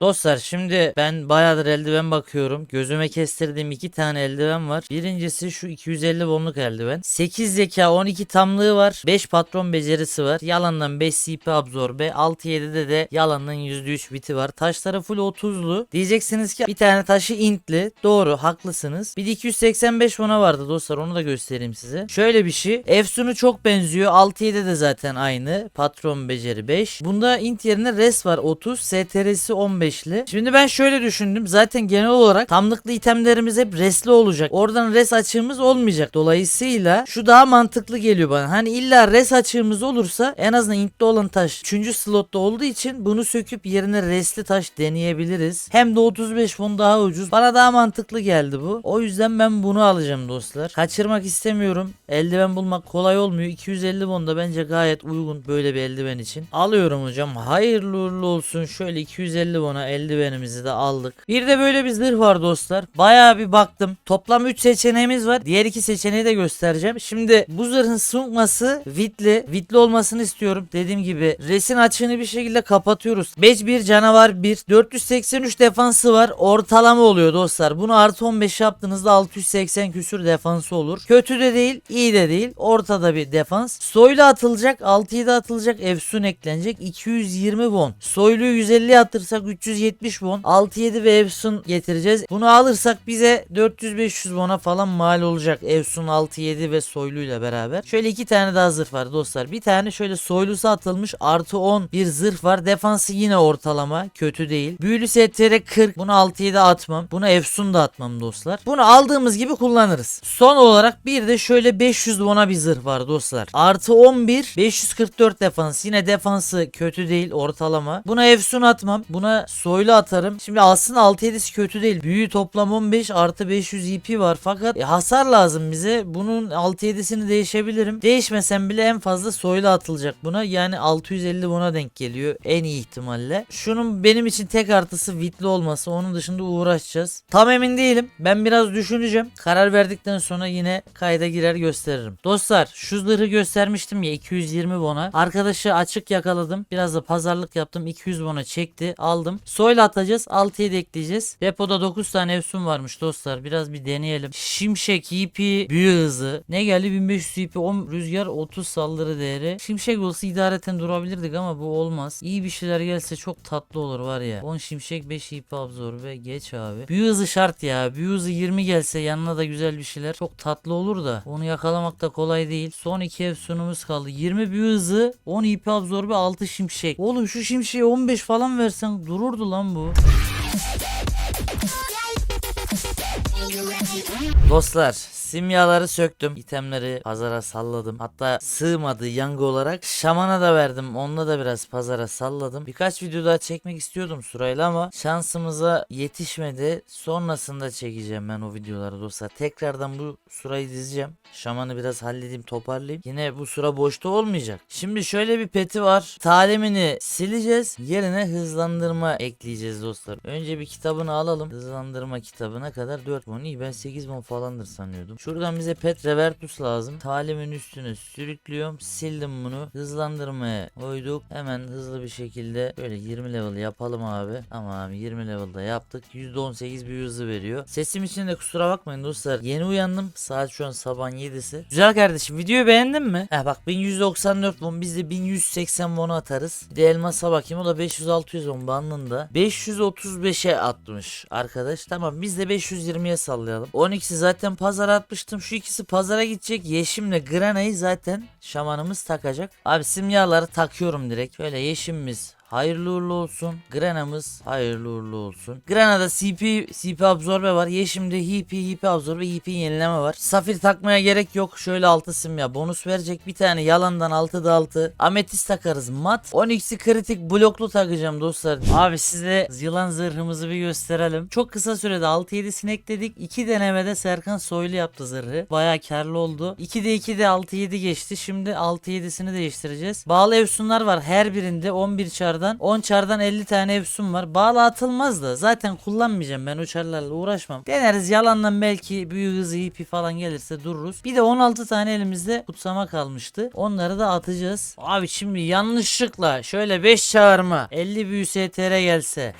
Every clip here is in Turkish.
Dostlar şimdi ben bayağıdır eldiven bakıyorum. Gözüme kestirdiğim iki tane eldiven var. Birincisi şu 250 wonluk eldiven. 8 zeka 12 tamlığı var. 5 patron becerisi var. Yalandan 5 CP absorbe. 6-7'de de yalandan %3 biti var. Taşları full 30'lu. Diyeceksiniz ki bir tane taşı intli. Doğru haklısınız. Bir de 285 wona vardı dostlar onu da göstereyim size. Şöyle bir şey. Efsun'u çok benziyor. 6-7 de zaten aynı. Patron beceri 5. Bunda int yerine res var 30. STR'si 15'li. Şimdi ben şöyle düşündüm. Zaten genel olarak tamlıklı itemlerimiz hep resli olacak. Oradan res açığımız olmayacak. Dolayısıyla şu daha mantıklı geliyor bana. Hani illa res açığımız olursa en azından intli olan taş 3. slotta olduğu için bunu söküp yerine resli taş deneyebiliriz. Hem de 35 fon daha ucuz. Bana daha mantıklı geldi bu. O yüzden ben bunu alacağım dostlar. Kaçırmak istemiyorum. Eldiven bulmak kolay olmuyor. 250 won da bence gayet uygun böyle bir eldiven için. Alıyorum hocam. Hayırlı uğurlu olsun. Şöyle 250 won'a eldivenimizi de aldık. Bir de böyle bir zırh var dostlar. Bayağı bir baktım. Toplam 3 seçeneğimiz var. Diğer iki seçeneği de göstereceğim. Şimdi bu zırhın sunkması vitli. Vitli olmasını istiyorum. Dediğim gibi resin açığını bir şekilde kapatıyoruz. 5 1 canavar 1. 483 defansı var. Ortalama oluyor dostlar. Bunu artı 15 yaptığınızda 680 küsür defansı olur. Kötü de değil, iyi de değil. Ortada bir defans. Soylu atılacak, 6-7 atılacak, efsun eklenecek. 220 won. Soyluyu 150 atırsak 370 won. 6-7 ve efsun getireceğiz. Bunu alırsak bize 400-500 won'a falan mal olacak. Efsun 6-7 ve soyluyla beraber. Şöyle iki tane daha zırh var dostlar. Bir tane şöyle soylusu atılmış artı 10 bir zırh var. Defansı yine ortalama. Kötü değil. Büyülü STR 40. Bunu 6-7 atmam. Bunu efsun da atmam dostlar. Bunu aldığımız gibi kullanırız. Son olarak bir de şöyle 500 won'a bir zırh var dostlar. Artı 11 544 defans. Yine defansı kötü değil ortalama. Buna efsun atmam. Buna soylu atarım. Şimdi aslında 6-7'si kötü değil. Büyü toplam 15 artı 500 EP var. Fakat e, hasar lazım bize. Bunun 6-7'sini değişebilirim. Değişmesem bile en fazla soylu atılacak buna. Yani 650 buna denk geliyor. En iyi ihtimalle. Şunun benim için tek artısı vitli olması. Onun dışında uğraşacağız. Tam emin değilim. Ben biraz düşüneceğim. Karar verdikten sonra yine kayda girer gösteririm. Dostlar şu zırhı göstermiştim ya 220 won'a. Arkadaşı açık yakaladım. Biraz da pazarlık yaptım. 200 won'a çekti. Aldım. Soyla atacağız. 6'ya da ekleyeceğiz. Depoda 9 tane efsun varmış dostlar. Biraz bir deneyelim. Şimşek, EP, büyü hızı. Ne geldi? 1500 EP, 10 rüzgar, 30 saldırı değeri. Şimşek olsa idareten durabilirdik ama bu olmaz. İyi bir şeyler gelse çok tatlı olur var ya. 10 şimşek, 5 EP absorbe. Geç abi. Büyü hızı şart ya. Büyü hızı 20 gelse yanına da güzel bir şeyler. Çok tatlı olur da. Onu yakalamak da kolay değil. Son 2 efsunumuz kaldı. 20 büyü hızı, 10 EP absorbe, 6 şimşek. Oğlum şu şimşeği 15 falan versen dururdu lan bu. Dostlar simyaları söktüm. itemleri pazara salladım. Hatta sığmadı yangı olarak. Şamana da verdim. Onunla da biraz pazara salladım. Birkaç video daha çekmek istiyordum Surayla ama şansımıza yetişmedi. Sonrasında çekeceğim ben o videoları dostlar. Tekrardan bu surayı dizeceğim. Şamanı biraz halledeyim toparlayayım. Yine bu sıra boşta olmayacak. Şimdi şöyle bir peti var. Talimini sileceğiz. Yerine hızlandırma ekleyeceğiz dostlar. Önce bir kitabını alalım. Hızlandırma kitabına kadar 4 mon. İyi ben 8 mon falandır sanıyordum. Şuradan bize pet revertus lazım. Talimin üstüne sürüklüyorum. Sildim bunu. Hızlandırmaya koyduk. Hemen hızlı bir şekilde böyle 20 level yapalım abi. Tamam 20 level'da yaptık. %18 bir hızı veriyor. Sesim için de kusura bakmayın dostlar. Yeni uyandım. Saat şu an sabahın 7'si. Güzel kardeşim videoyu beğendin mi? He bak 1194 won biz de 1180 won atarız. Bir de elmasa bakayım o da 500-600 won bandında. 535'e atmış arkadaş. Tamam biz de 520'ye sallayalım. 12'si zaten pazara atmıştım. Şu ikisi pazara gidecek. Yeşimle Grana'yı zaten şamanımız takacak. Abi simyaları takıyorum direkt. Böyle yeşimimiz Hayırlı uğurlu olsun. Grana'mız hayırlı uğurlu olsun. Grana'da CP, CP absorbe var. Yeşim'de HP, HP absorbe, HP yenileme var. Safir takmaya gerek yok. Şöyle 6 simya bonus verecek. Bir tane yalandan 6'da 6. Ametist takarız. Mat. 12'si kritik bloklu takacağım dostlar. Abi size yılan zırhımızı bir gösterelim. Çok kısa sürede 6-7'sini ekledik. 2 denemede Serkan Soylu yaptı zırhı. Baya karlı oldu. 2'de 2'de 6-7 geçti. Şimdi 6-7'sini değiştireceğiz. Bağlı efsunlar var. Her birinde 11 çardan 10 çardan 50 tane efsun var. Bağlı atılmaz da zaten kullanmayacağım ben o çarlarla uğraşmam. Deneriz yalandan belki büyük hızı ipi falan gelirse dururuz. Bir de 16 tane elimizde kutsama kalmıştı. Onları da atacağız. Abi şimdi yanlışlıkla şöyle 5 çağırma 50 büyü STR gelse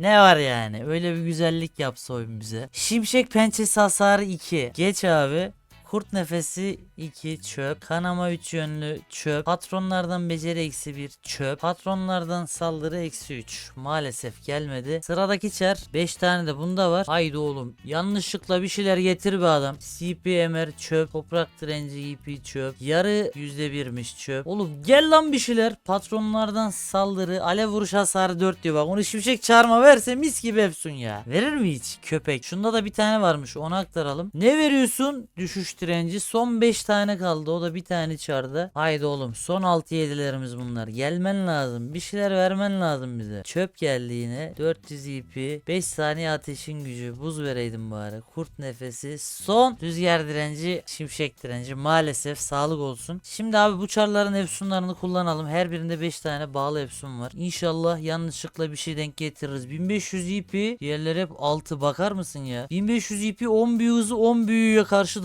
Ne var yani? Öyle bir güzellik yapsa oyun bize. Şimşek pençesi hasarı 2. Geç abi. Kurt nefesi 2 çöp. Kanama 3 yönlü çöp. Patronlardan beceri eksi 1 çöp. Patronlardan saldırı eksi 3. Maalesef gelmedi. Sıradaki çar 5 tane de bunda var. Haydi oğlum. Yanlışlıkla bir şeyler getir be adam. CPMR çöp. Toprak direnci EP çöp. Yarı %1'miş çöp. Oğlum gel lan bir şeyler. Patronlardan saldırı. Alev vuruş hasarı 4 diyor bak. Onu şimşek çarma verse mis gibi Efsun ya. Verir mi hiç köpek? Şunda da bir tane varmış. Onu aktaralım. Ne veriyorsun? Düşüş direnci. Son 5 tane kaldı. O da bir tane çarda. Haydi oğlum. Son 6-7'lerimiz bunlar. Gelmen lazım. Bir şeyler vermen lazım bize. Çöp geldi yine. 400 EP. 5 saniye ateşin gücü. Buz vereydim bari. Kurt nefesi. Son rüzgar direnci. Şimşek direnci. Maalesef sağlık olsun. Şimdi abi bu çarların efsunlarını kullanalım. Her birinde 5 tane bağlı efsun var. İnşallah yanlışlıkla bir şey denk getiririz. 1500 EP. Diğerleri hep 6. Bakar mısın ya? 1500 EP 10 büyü hızı 10 büyüye karşı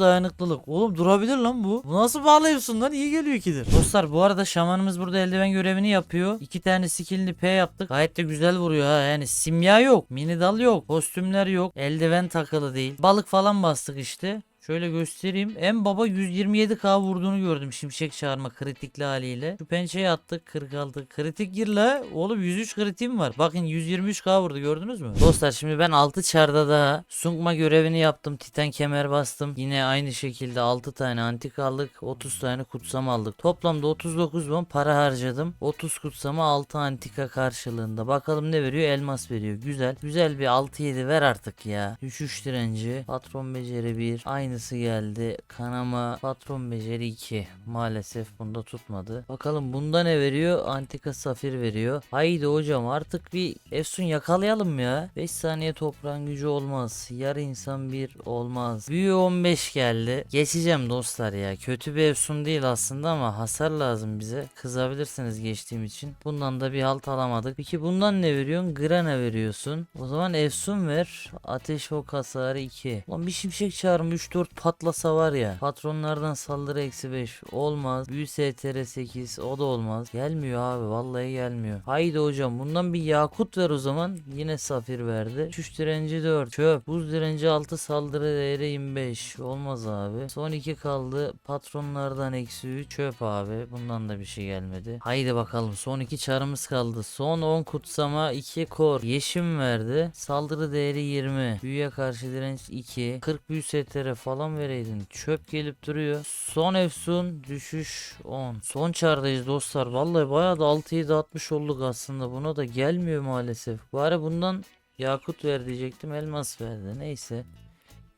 dayanıklılık. Oğlum durabilir lan bu. Bu nasıl bağlı efsun lan? İyi geliyor ikidir. Dostlar bu arada şamanımız burada eldiven görevini yapıyor. İki tane skillini P yaptık. Gayet de güzel vuruyor ha. Yani simya yok. Mini dal yok. Kostümler yok. Eldiven takılı değil. Balık falan bastık işte. Şöyle göstereyim. En baba 127k vurduğunu gördüm şimşek çağırma kritikli haliyle. Şu pençeyi attık 46. Kritik gir la. Oğlum 103 kritiğim var. Bakın 123k vurdu gördünüz mü? Dostlar şimdi ben 6 çarda daha sunkma görevini yaptım. Titan kemer bastım. Yine aynı şekilde 6 tane antik aldık. 30 tane kutsama aldık. Toplamda 39 bon para harcadım. 30 kutsama 6 antika karşılığında. Bakalım ne veriyor? Elmas veriyor. Güzel. Güzel bir 6-7 ver artık ya. Düşüş direnci. Patron beceri 1 aynısı geldi. Kanama patron beceri 2. Maalesef bunda tutmadı. Bakalım bunda ne veriyor? Antika safir veriyor. Haydi hocam artık bir Efsun yakalayalım ya. 5 saniye toprağın gücü olmaz. Yarı insan bir olmaz. Büyü 15 geldi. Geçeceğim dostlar ya. Kötü bir Efsun değil aslında ama hasar lazım bize. Kızabilirsiniz geçtiğim için. Bundan da bir halt alamadık. Peki bundan ne veriyorsun? Grana veriyorsun. O zaman Efsun ver. Ateş ok hasarı 2. Lan bir şimşek çağırmış 3 Yumruk patlasa var ya. Patronlardan saldırı eksi 5. Olmaz. Büyü STR 8. O da olmaz. Gelmiyor abi. Vallahi gelmiyor. Haydi hocam. Bundan bir yakut ver o zaman. Yine safir verdi. Çüş direnci 4. Çöp. Buz direnci 6. Saldırı değeri 25. Olmaz abi. Son 2 kaldı. Patronlardan eksi 3. Çöp abi. Bundan da bir şey gelmedi. Haydi bakalım. Son 2 çarımız kaldı. Son 10 kutsama 2 kor. Yeşim verdi. Saldırı değeri 20. Büyüye karşı direnç 2. 40 büyü STR falan vereydin. Çöp gelip duruyor. Son efsun düşüş 10. Son çardayız dostlar. Vallahi bayağı da 6-7 atmış olduk aslında. Buna da gelmiyor maalesef. Bari bundan yakut ver diyecektim. Elmas verdi. Neyse.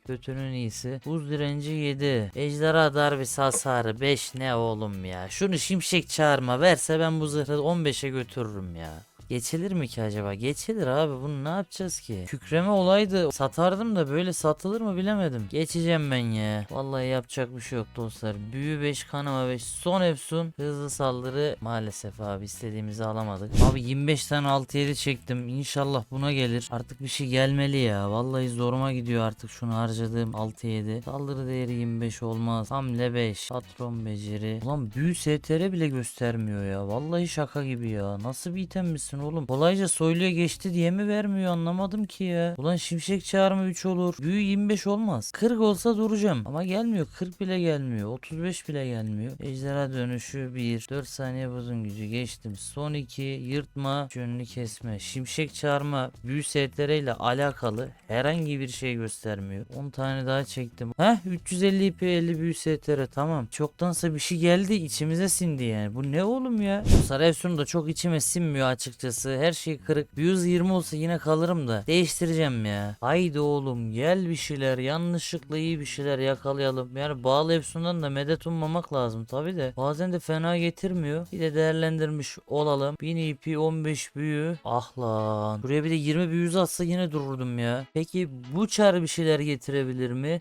Kötünün iyisi. Buz direnci 7. Ejderha darbesi hasarı 5 ne oğlum ya. Şunu şimşek çağırma verse ben bu zırhı 15'e götürürüm ya. Geçilir mi ki acaba? Geçilir abi bunu ne yapacağız ki? Kükreme olaydı satardım da böyle satılır mı bilemedim. Geçeceğim ben ya. Vallahi yapacak bir şey yok dostlar. Büyü 5 kanama 5 son efsun hızlı saldırı maalesef abi istediğimizi alamadık. Abi 25 tane 6-7 çektim. İnşallah buna gelir. Artık bir şey gelmeli ya. Vallahi zoruma gidiyor artık şunu harcadığım 6-7. Saldırı değeri 25 olmaz. Hamle 5. Patron beceri. Ulan büyü STR bile göstermiyor ya. Vallahi şaka gibi ya. Nasıl bir item oğlum? Kolayca soyluya geçti diye mi vermiyor anlamadım ki ya. Ulan şimşek çağırma 3 olur. Büyü 25 olmaz. 40 olsa duracağım. Ama gelmiyor. 40 bile gelmiyor. 35 bile gelmiyor. Ejderha dönüşü 1. 4 saniye buzun gücü geçtim. Son 2. Yırtma. Yönünü kesme. Şimşek çağırma. Büyü STR ile alakalı herhangi bir şey göstermiyor. 10 tane daha çektim. Heh 350 IP 50 büyü STR tamam. Çoktansa bir şey geldi içimize sindi yani. Bu ne oğlum ya? Saraysun da çok içime sinmiyor açıkçası. Her şey kırık. 120 olsa yine kalırım da. Değiştireceğim ya. Haydi oğlum gel bir şeyler. Yanlışlıkla iyi bir şeyler yakalayalım. Yani bağlı Efsun'dan da medet ummamak lazım tabi de. Bazen de fena getirmiyor. Bir de değerlendirmiş olalım. 1000 IP 15 büyü. Ah lan. Buraya bir de 20 büyü atsa yine dururdum ya. Peki bu çar bir şeyler getirebilir mi?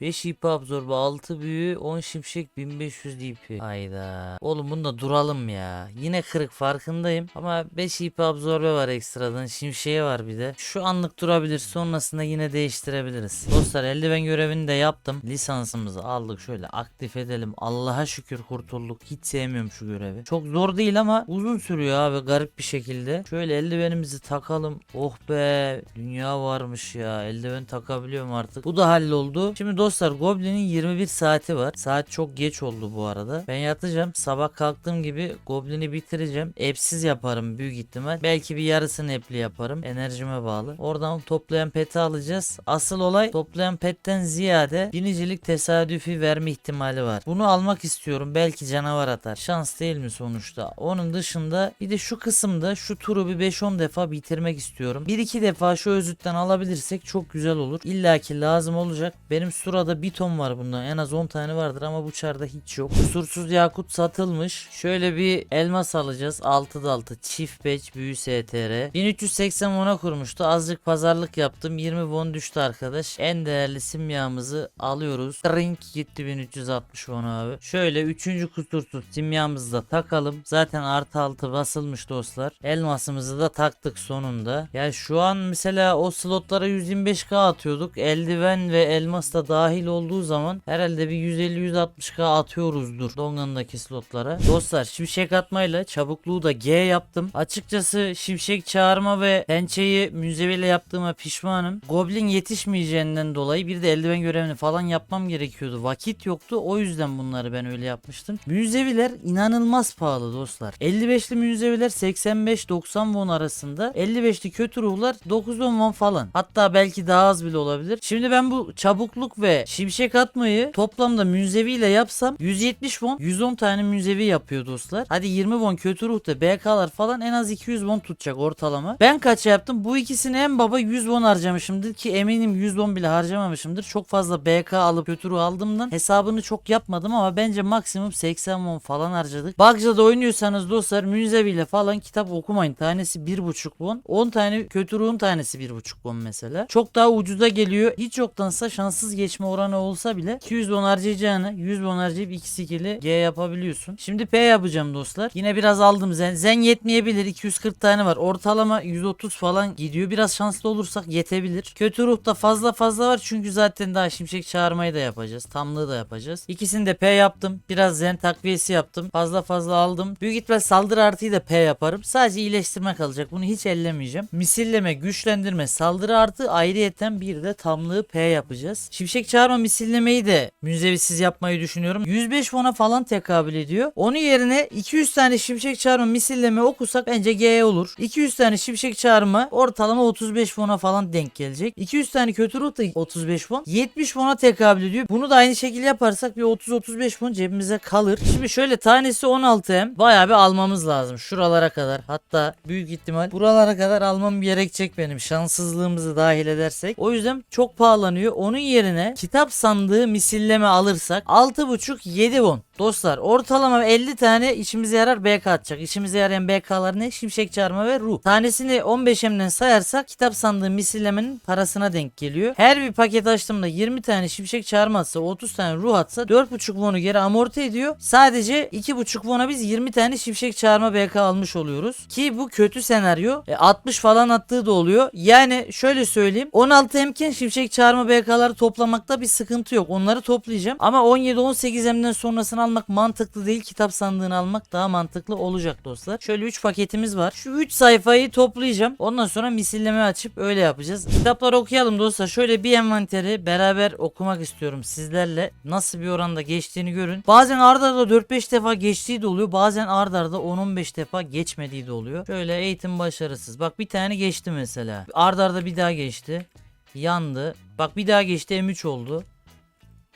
5 IP absorbe 6 büyü 10 şimşek 1500 DP. Hayda. Oğlum bunda duralım ya. Yine kırık farkındayım. Ama 5 IP absorbe var ekstradan. Şimşeği var bir de. Şu anlık durabilir. Sonrasında yine değiştirebiliriz. Dostlar eldiven görevini de yaptım. Lisansımızı aldık. Şöyle aktif edelim. Allah'a şükür kurtulduk. Hiç sevmiyorum şu görevi. Çok zor değil ama uzun sürüyor abi garip bir şekilde. Şöyle eldivenimizi takalım. Oh be. Dünya varmış ya. Eldiven takabiliyorum artık. Bu da halloldu. Şimdi dostlar Goblin'in 21 saati var. Saat çok geç oldu bu arada. Ben yatacağım. Sabah kalktığım gibi Goblin'i bitireceğim. App'siz yaparım büyük ihtimal. Belki bir yarısını app'li yaparım. Enerjime bağlı. Oradan toplayan peti alacağız. Asıl olay toplayan petten ziyade binicilik tesadüfi verme ihtimali var. Bunu almak istiyorum. Belki canavar atar. Şans değil mi sonuçta? Onun dışında bir de şu kısımda şu turu bir 5-10 defa bitirmek istiyorum. 1-2 defa şu özütten alabilirsek çok güzel olur. İlla ki lazım olacak. Benim surada bir ton var bundan. En az 10 tane vardır ama bu çarda hiç yok. Kusursuz yakut satılmış. Şöyle bir elmas alacağız. 6 daltı çift beç büyü STR. 1380 won'a kurmuştu. Azıcık pazarlık yaptım. 20 won düştü arkadaş. En değerli simyamızı alıyoruz. Ring gitti 1360 won abi. Şöyle 3. kusursuz simyamızı da takalım. Zaten artı altı basılmış dostlar. Elmasımızı da taktık sonunda. Ya şu an mesela o slotlara 125k atıyorduk. Eldiven ve elmas da dahil olduğu zaman herhalde bir 150-160k atıyoruzdur Dongan'daki slotlara. Dostlar şimşek atmayla çabukluğu da G yaptım. Açıkçası şimşek çağırma ve pençeyi müzeviyle yaptığıma pişmanım. Goblin yetişmeyeceğinden dolayı bir de eldiven görevini falan yapmam gerekiyordu. Vakit yoktu. O yüzden bunları ben öyle yapmıştım. Müzeviler inanılmaz pahalı dostlar. 55'li müzeviler 85-90 won arasında. 55'li kötü ruhlar 9-10 won falan. Hatta belki daha az bile olabilir. Şimdi ben bu çabukluk ve şimşek atmayı toplamda müzeviyle yapsam 170 won 110 tane müzevi yapıyor dostlar. Hadi 20 won kötü ruhta BK'lar falan en az 200 won tutacak ortalama. Ben kaç yaptım? Bu ikisini en baba 100 won harcamışımdır ki eminim 100 won bile harcamamışımdır. Çok fazla BK alıp kötü ruh aldığımdan hesabını çok yapmadım ama bence maksimum 80 won falan harcadık. Bagca'da oynuyorsanız dostlar müzeviyle falan kitap okumayın. Tanesi 1.5 won. 10 tane kötü ruhun tanesi 1.5 won mesela. Çok daha ucuza geliyor. Hiç yoktansa şanssız geçme oranı olsa bile 200 won harcayacağını 100 won harcayıp 2 skill'i G yapabiliyorsun. Şimdi P yapacağım dostlar. Yine biraz aldım zen. Zen yetmeyebilir. 240 tane var. Ortalama 130 falan gidiyor. Biraz şanslı olursak yetebilir. Kötü ruhta fazla fazla var çünkü zaten daha şimşek çağırmayı da yapacağız. Tamlığı da yapacağız. İkisini de P yaptım. Biraz zen takviyesi yaptım. Fazla fazla aldım. Büyük ihtimal saldırı artıyı da P yaparım. Sadece iyileştirme kalacak. Bunu hiç ellemeyeceğim. Misilleme, güçlendirme, saldırı artı ayrıyeten bir de tamlığı P yapacağız. Şimşek çağırma misillemeyi de müzevisiz yapmayı düşünüyorum. 105 won'a falan tekabül ediyor. Onun yerine 200 tane şimşek çağırma misilleme okusak bence G olur. 200 tane şimşek çağırma ortalama 35 won'a falan denk gelecek. 200 tane kötü ruh da 35 won. 70 won'a tekabül ediyor. Bunu da aynı şekilde yaparsak bir 30-35 won cebimize kalır. Şimdi şöyle tanesi 16 hem bayağı bir almamız lazım. Şuralara kadar hatta büyük ihtimal buralara kadar almam gerekecek benim. Şanssızlığımızı dahil edersek. O yüzden çok pahalanıyor. Onun yerine kitap sandığı misilleme alırsak 6.5-7 won. Dostlar ortalama 50 tane işimize yarar BK atacak. İşimize yarayan BK'lar ne? Şimşek çarma ve ruh. Tanesini 15M'den sayarsak kitap sandığı misillemenin parasına denk geliyor. Her bir paket açtığımda 20 tane şimşek çarma atsa 30 tane ruh atsa 4.5 won'u geri amorti ediyor. Sadece 2.5 won'a biz 20 tane şimşek çarma BK almış oluyoruz. Ki bu kötü senaryo. E, 60 falan attığı da oluyor. Yani şöyle söyleyeyim. 16 emken şimşek çağırma BK'ları toplamakta bir sıkıntı yok. Onları toplayacağım. Ama 17-18 emden sonrasını almak mantıklı değil. Kitap sandığını almak daha mantıklı olacak dostlar. Şöyle 3 paketimiz var. Şu 3 sayfayı toplayacağım. Ondan sonra misilleme açıp öyle yapacağız. Kitapları okuyalım dostlar. Şöyle bir envanteri beraber okumak istiyorum sizlerle. Nasıl bir oranda geçtiğini görün. Bazen arda arda 4-5 defa geçtiği de oluyor. Bazen arda arda 10-15 defa geçmediği de oluyor. Şöyle eğitim başarısız. Bak bir tane geçti mesela. Arda arda bir daha geçti. Yandı. Bak bir daha geçti M3 oldu.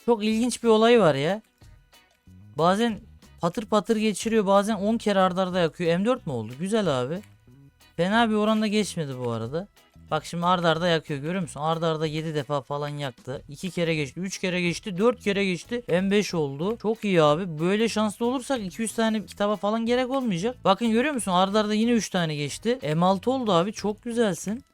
Çok ilginç bir olay var ya. Bazen patır patır geçiriyor bazen 10 kere arda arda yakıyor. M4 mü oldu? Güzel abi. Fena bir oranda geçmedi bu arada. Bak şimdi arda arda yakıyor görüyor musun? Arda arda 7 defa falan yaktı. 2 kere geçti, 3 kere geçti, 4 kere geçti. M5 oldu. Çok iyi abi. Böyle şanslı olursak 200 tane kitaba falan gerek olmayacak. Bakın görüyor musun? Arda arda yine 3 tane geçti. M6 oldu abi. Çok güzelsin.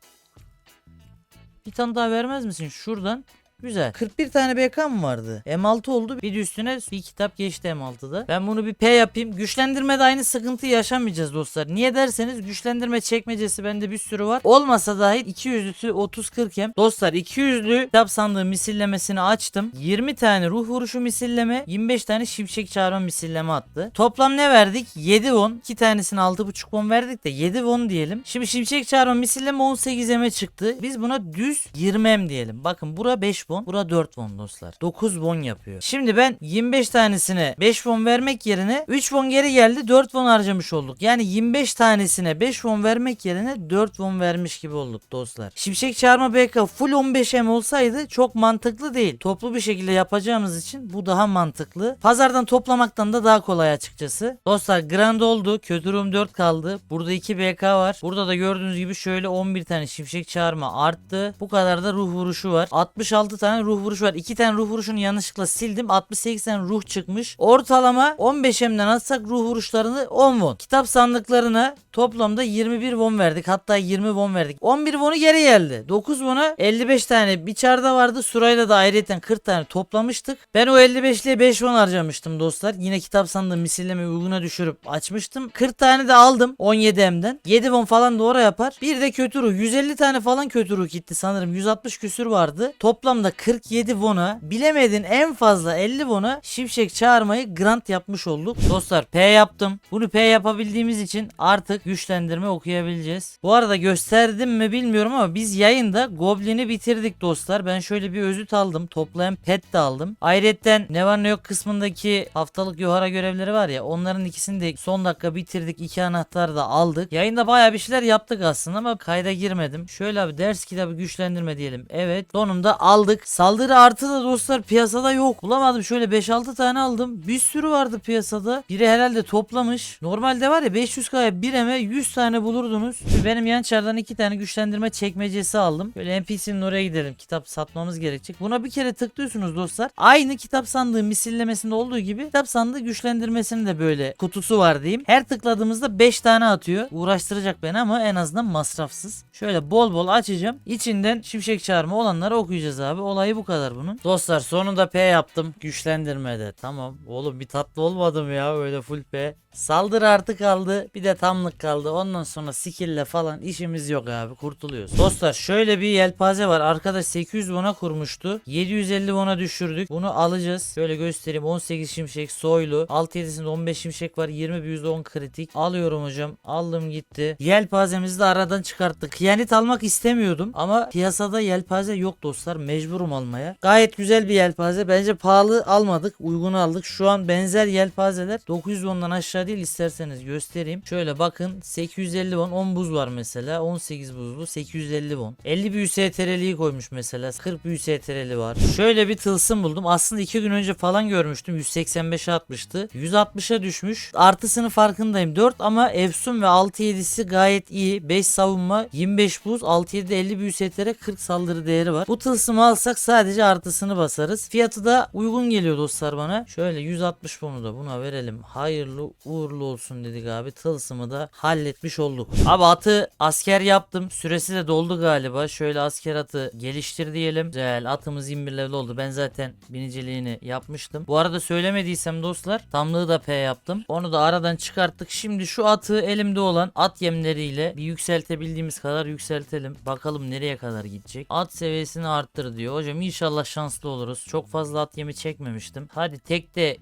Bir tane daha vermez misin? Şuradan Güzel. 41 tane BK mı vardı? M6 oldu. Bir de üstüne bir kitap geçti M6'da. Ben bunu bir P yapayım. Güçlendirmede aynı sıkıntı yaşamayacağız dostlar. Niye derseniz güçlendirme çekmecesi bende bir sürü var. Olmasa dahi 200'lüsü 30-40 hem. Dostlar 200'lü kitap sandığı misillemesini açtım. 20 tane ruh vuruşu misilleme, 25 tane şimşek çağırma misilleme attı. Toplam ne verdik? 7 won. 2 tanesini 6.5 won verdik de 7 won diyelim. Şimdi şimşek çağırma misilleme 18 eme çıktı. Biz buna düz 20 em diyelim. Bakın bura 5 won, bura 4 won dostlar. 9 won yapıyor. Şimdi ben 25 tanesine 5 won vermek yerine 3 won geri geldi 4 won harcamış olduk. Yani 25 tanesine 5 won vermek yerine 4 won vermiş gibi olduk dostlar. Şimşek çağırma BK full 15 em olsaydı çok mantıklı değil. Toplu bir şekilde yapacağımız için bu daha mantıklı. Pazardan toplamaktan da daha kolay açıkçası. Dostlar grand oldu. Kötü room 4 kaldı. Burada 2 BK var. Burada da gördüğünüz gibi şöyle 11 tane şimşek çağırma arttı. Bu kadar da ruh vuruşu var. 66 tane ruh vuruşu var. 2 tane ruh vuruşunu yanlışlıkla sildim. 68 tane ruh çıkmış. Ortalama 15 emden atsak ruh vuruşlarını 10 won. Kitap sandıklarına toplamda 21 won verdik. Hatta 20 won verdik. 11 won'u geri geldi. 9 won'a 55 tane bir çarda vardı. Surayla da ayrıyeten 40 tane toplamıştık. Ben o 55'liye 5 won harcamıştım dostlar. Yine kitap sandığı misilleme uyguna düşürüp açmıştım. 40 tane de aldım 17 emden. 7 won falan doğru yapar. Bir de kötü ruh. 150 tane falan kötü ruh gitti sanırım. 160 küsür vardı. Toplamda 47 won'a bilemedin en fazla 50 won'a şimşek çağırmayı grant yapmış olduk. Dostlar P yaptım. Bunu P yapabildiğimiz için artık güçlendirme okuyabileceğiz. Bu arada gösterdim mi bilmiyorum ama biz yayında Goblin'i bitirdik dostlar. Ben şöyle bir özüt aldım. Toplayan pet de aldım. Ayrıca ne var ne yok kısmındaki haftalık yohara görevleri var ya onların ikisini de son dakika bitirdik. İki anahtar da aldık. Yayında baya bir şeyler yaptık aslında ama kayda girmedim. Şöyle abi ders kitabı güçlendirme diyelim. Evet. Sonunda aldık. Saldırı artı da dostlar piyasada yok. Bulamadım. Şöyle 5-6 tane aldım. Bir sürü vardı piyasada. Biri herhalde toplamış. Normalde var ya 500k'ya bir eme 100 tane bulurdunuz. Benim yan çardan 2 tane güçlendirme çekmecesi aldım. Böyle NPC'nin oraya gidelim. Kitap satmamız gerekecek. Buna bir kere tıklıyorsunuz dostlar. Aynı kitap sandığı misillemesinde olduğu gibi kitap sandığı güçlendirmesinin de böyle kutusu var diyeyim. Her tıkladığımızda 5 tane atıyor. Uğraştıracak beni ama en azından masrafsız. Şöyle bol bol açacağım. İçinden şimşek çağırma olanları okuyacağız abi. Olayı bu kadar bunun. Dostlar sonunda P yaptım. Güçlendirmede. Tamam. Oğlum bir tatlı olmadım ya. Öyle full P. Saldırı artı kaldı. Bir de tamlık kaldı. Ondan sonra skill'le falan işimiz yok abi. Kurtuluyoruz. Dostlar şöyle bir yelpaze var. Arkadaş 800 won'a kurmuştu. 750 won'a düşürdük. Bunu alacağız. Şöyle göstereyim. 18 şimşek soylu. 6-7'sinde 15 şimşek var. 20 bir %10 kritik. Alıyorum hocam. Aldım gitti. Yelpazemizi de aradan çıkarttık. Kıyanet almak istemiyordum. Ama piyasada yelpaze yok dostlar. Mecburum almaya. Gayet güzel bir yelpaze. Bence pahalı almadık. Uygun aldık. Şu an benzer yelpazeler 900 won'dan aşağı değil isterseniz göstereyim. Şöyle bakın 850 won 10 buz var mesela. 18 buzlu 850 won. 50 bir USTR'liği koymuş mesela. 40 bir USTR'li var. Şöyle bir tılsım buldum. Aslında 2 gün önce falan görmüştüm. 185'e atmıştı. 160'a düşmüş. Artısını farkındayım. 4 ama Efsun ve 6-7'si gayet iyi. 5 savunma 25 buz 6-7'de 50 bir USTR 40 saldırı değeri var. Bu tılsımı alsak sadece artısını basarız. Fiyatı da uygun geliyor dostlar bana. Şöyle 160 bunu da buna verelim. Hayırlı uğurlu olsun dedik abi. Tılsımı da halletmiş olduk. Abi atı asker yaptım. Süresi de doldu galiba. Şöyle asker atı geliştir diyelim. Güzel atımız 21 level oldu. Ben zaten biniciliğini yapmıştım. Bu arada söylemediysem dostlar tamlığı da P yaptım. Onu da aradan çıkarttık. Şimdi şu atı elimde olan at yemleriyle bir yükseltebildiğimiz kadar yükseltelim. Bakalım nereye kadar gidecek. At seviyesini arttır diyor. Hocam inşallah şanslı oluruz. Çok fazla at yemi çekmemiştim. Hadi tek de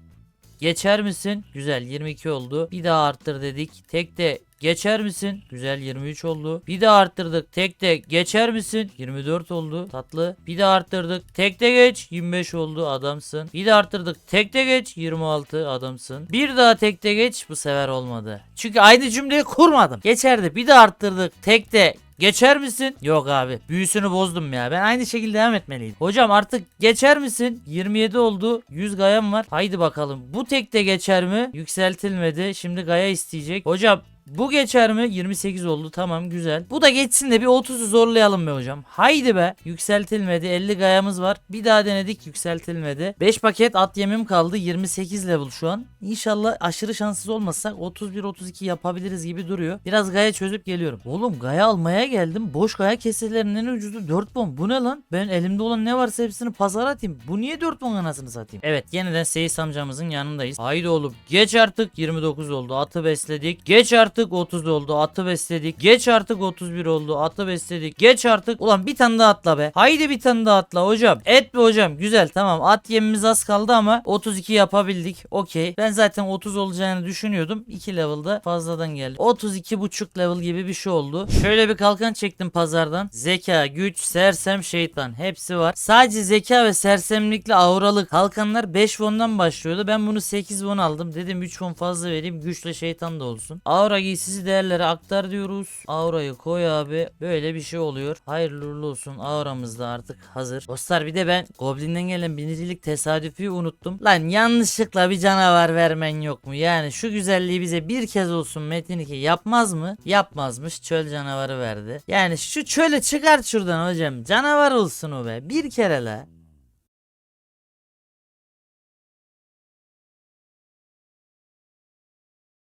Geçer misin? Güzel 22 oldu. Bir daha arttır dedik. Tek de Geçer misin? Güzel 23 oldu. Bir de arttırdık. Tek de geçer misin? 24 oldu. Tatlı. Bir de arttırdık. Tek de geç. 25 oldu. Adamsın. Bir de arttırdık. Tek de geç. 26 adamsın. Bir daha tek de geç. Bu sefer olmadı. Çünkü aynı cümleyi kurmadım. Geçerdi. Bir de arttırdık. Tek de Geçer misin? Yok abi. Büyüsünü bozdum ya. Ben aynı şekilde devam etmeliydim. Hocam artık geçer misin? 27 oldu. 100 gayam var. Haydi bakalım. Bu tek de geçer mi? Yükseltilmedi. Şimdi gaya isteyecek. Hocam Bu geçer mi? 28 oldu. Tamam güzel. Bu da geçsin de bir 30'u zorlayalım be hocam. Haydi be. Yükseltilmedi. 50 gayamız var. Bir daha denedik yükseltilmedi. 5 paket at yemim kaldı. 28 level şu an. İnşallah aşırı şanssız olmazsak 31-32 yapabiliriz gibi duruyor. Biraz gaya çözüp geliyorum. Oğlum gaya almaya geldim. Boş gaya keselerinin en ucuzu 4 bon. Bu ne lan? Ben elimde olan ne varsa hepsini pazara atayım. Bu niye 4 bon anasını satayım? Evet yeniden Seyis amcamızın yanındayız. Haydi oğlum geç artık 29 oldu. Atı besledik. Geç artık 30 oldu. Atı besledik. Geç artık 31 oldu. Atı besledik. Geç artık. Ulan bir tane daha atla be. Haydi bir tane daha atla hocam. Et be hocam. Güzel tamam. At yemimiz az kaldı ama 32 yapabildik. Okey. Ben zaten 30 olacağını düşünüyordum. 2 level'da fazladan geldi. 32.5 level gibi bir şey oldu. Şöyle bir kalkan çektim pazardan. Zeka, güç, sersem, şeytan hepsi var. Sadece zeka ve sersemlikle auralı kalkanlar 5 won'dan başlıyordu. Ben bunu 8 won aldım. Dedim 3 won fazla vereyim. Güçle şeytan da olsun. Aura giysisi değerlere aktar diyoruz. Aurayı koy abi. Böyle bir şey oluyor. Hayırlı olsun. Auramız da artık hazır. Dostlar bir de ben Goblin'den gelen binicilik tesadüfi unuttum. Lan yanlışlıkla bir canavar vermen yok mu? Yani şu güzelliği bize bir kez olsun Metin 2 yapmaz mı? Yapmazmış. Çöl canavarı verdi. Yani şu çöle çıkart şuradan hocam. Canavar olsun o be. Bir kere la.